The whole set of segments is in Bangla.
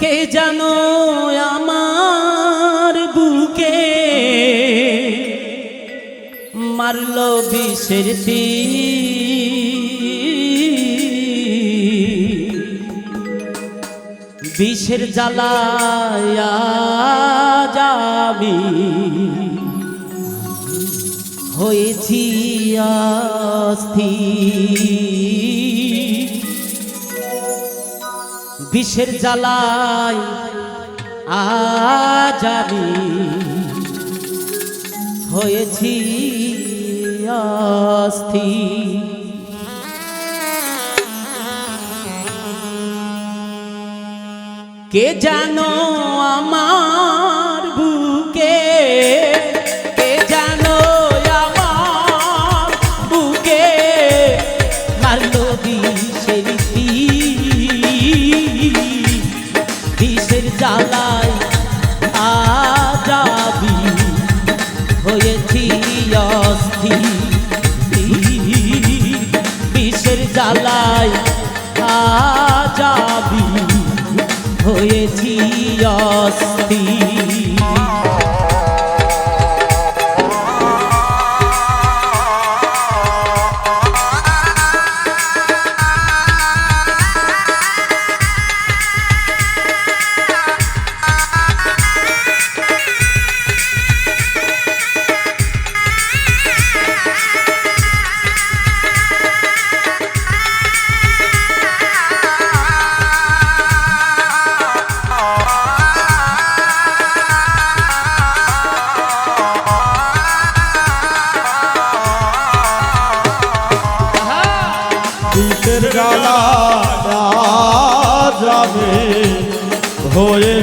কে জানো আমার বুকে মারলো বিষের। বিষের জ্বালায়া যাবি হয়েছি অস্থির বিষের জ্বালায় আজ আমি হয়েছি অস্থি কে জানো আমার হয়েছি অস্থির বিষের জ্বালায় আজাবি হয়েছি অস্থির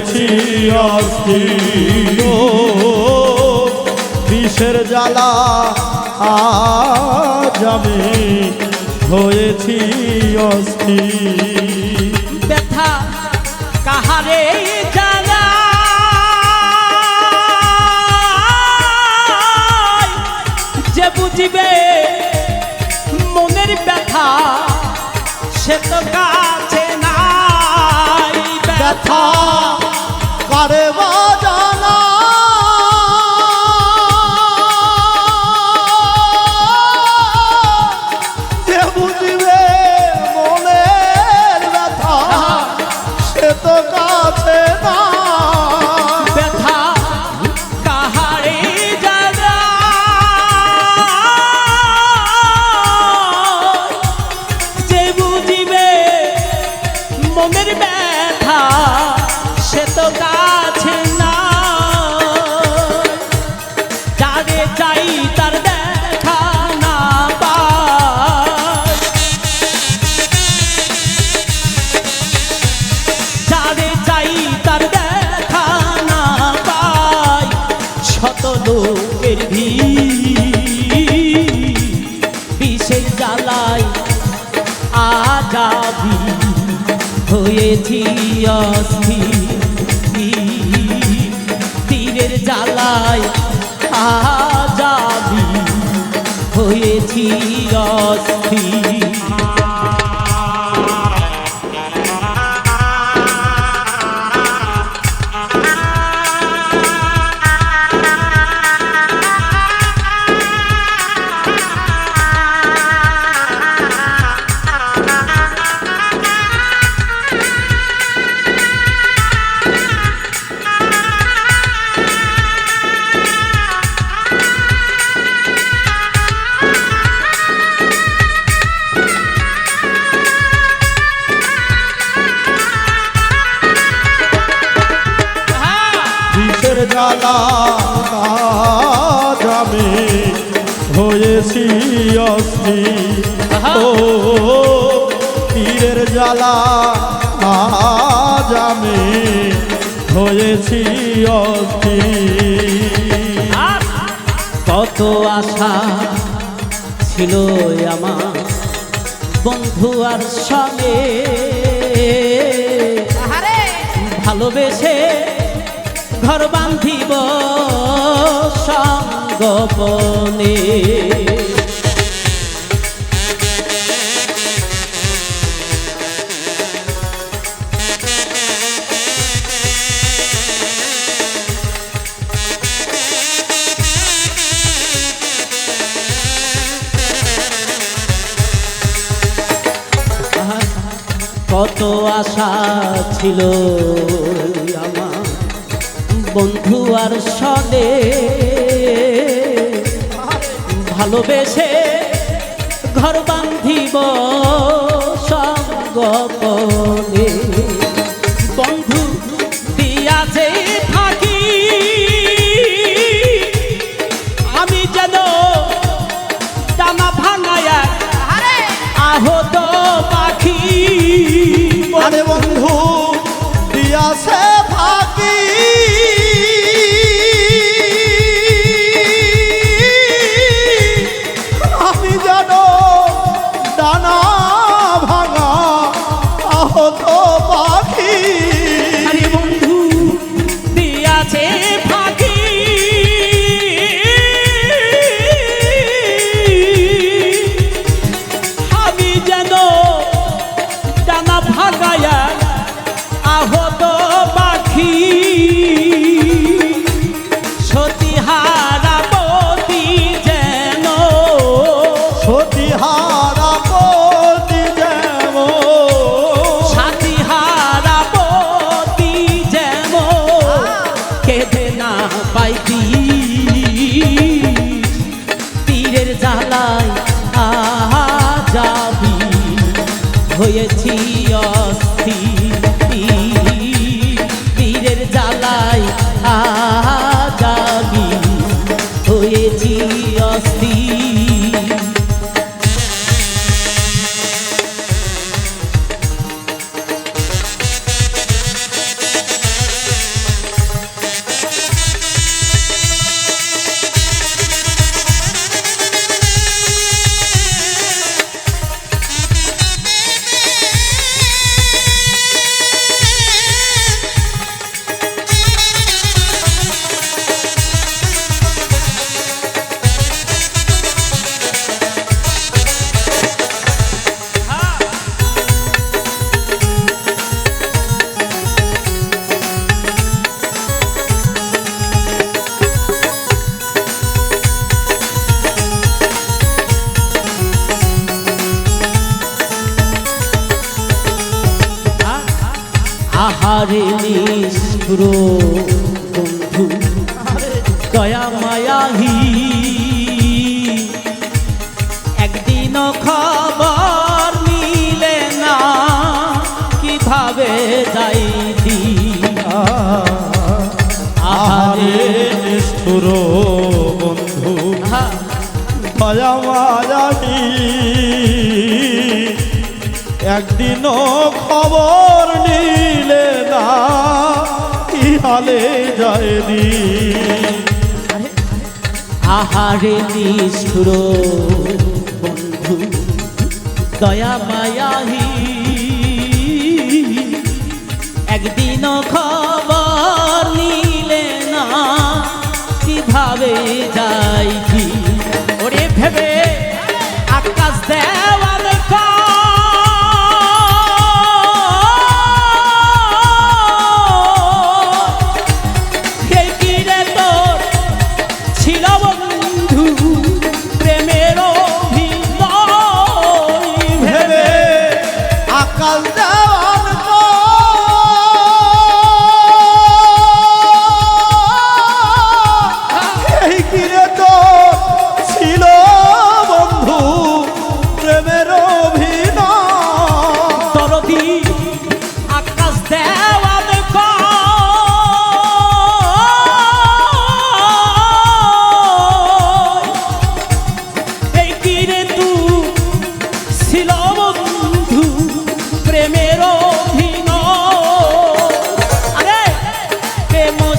হয়েছি অস্থির। বিষের জ্বালা যাবে হয়েছি অস্থির। ব্যথা কাহারে যে বুঝিবে মনের ব্যথা, সে তো কাছে মনের ব্যথা, সে তো কাছে না। যারে চাই তার দেখা না পায়। যারে চাই তার দেখা না পাই শত লোকের ভিড় হয়েছি অস্থির তীরের জ্বালায় আজাবি। হয়েছি অস্থির। ও তীরের জ্বালা যাবে হয়েছি অস্থির আর কত আশা ছিল আমার বন্ধু আর সঙ্গে। ভালোবেসে ঘর বান্ধিব সঙ্গপনে। আশা ছিল আমার। বন্ধু আর সদে ভালোবেসে ঘর বান্ধিব সঙ্গপনে হয়েছি আহারে নিষ্ঠুর বন্ধু দয়া মায়াহি। একদিন খবর নিলে না কীভাবে যাইতি আহারে আহারে নিষ্ঠুর বন্ধু দয়া মায়াবী একদিনও খবর নিলে না, কি হালে যায়নি আহারে নিষ্ঠুর বন্ধু, দয়া মায়াহি। একদিন খবর নিলে না, কীভাবে যাইছি ওরে ভেবে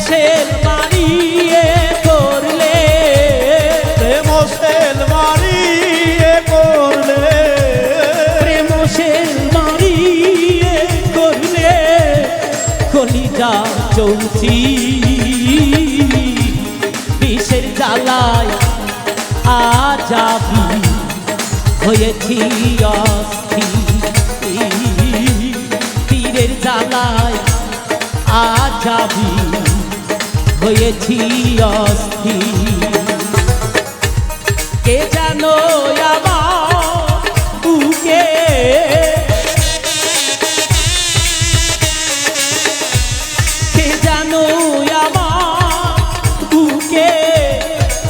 শেল মারিয়ে করলে। প্রেম সেল মারিয়ে করলে। প্রেম শেল মারিয়ে করলে। কলিজা চলছি বিষের জ্বালায় আজাবি হয়েছি অস্থির তীরের জ্বালায় আজাবি হয়েছি অস্থির। কে জানো আমার বুকে? কে জানো আমার বুকে?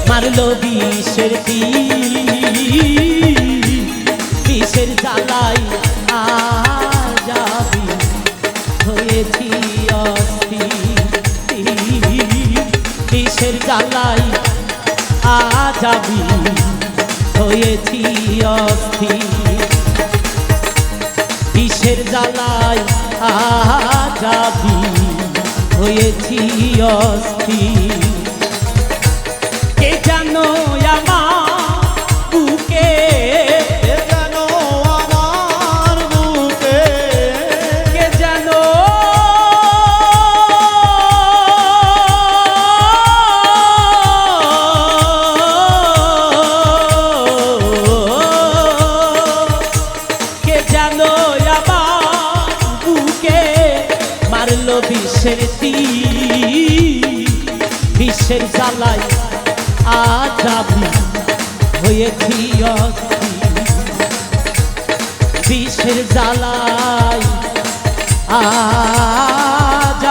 মারলো বিষের তীর। হয়েছি অস্থির। বিষের জ্বালাই যাবি হয়েছি অস্থির। বিশ্বের আজ আমি হয়েছি বিষের জ্বালাই আজ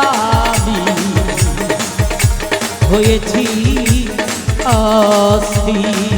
আমি হয়েছি অস্থির।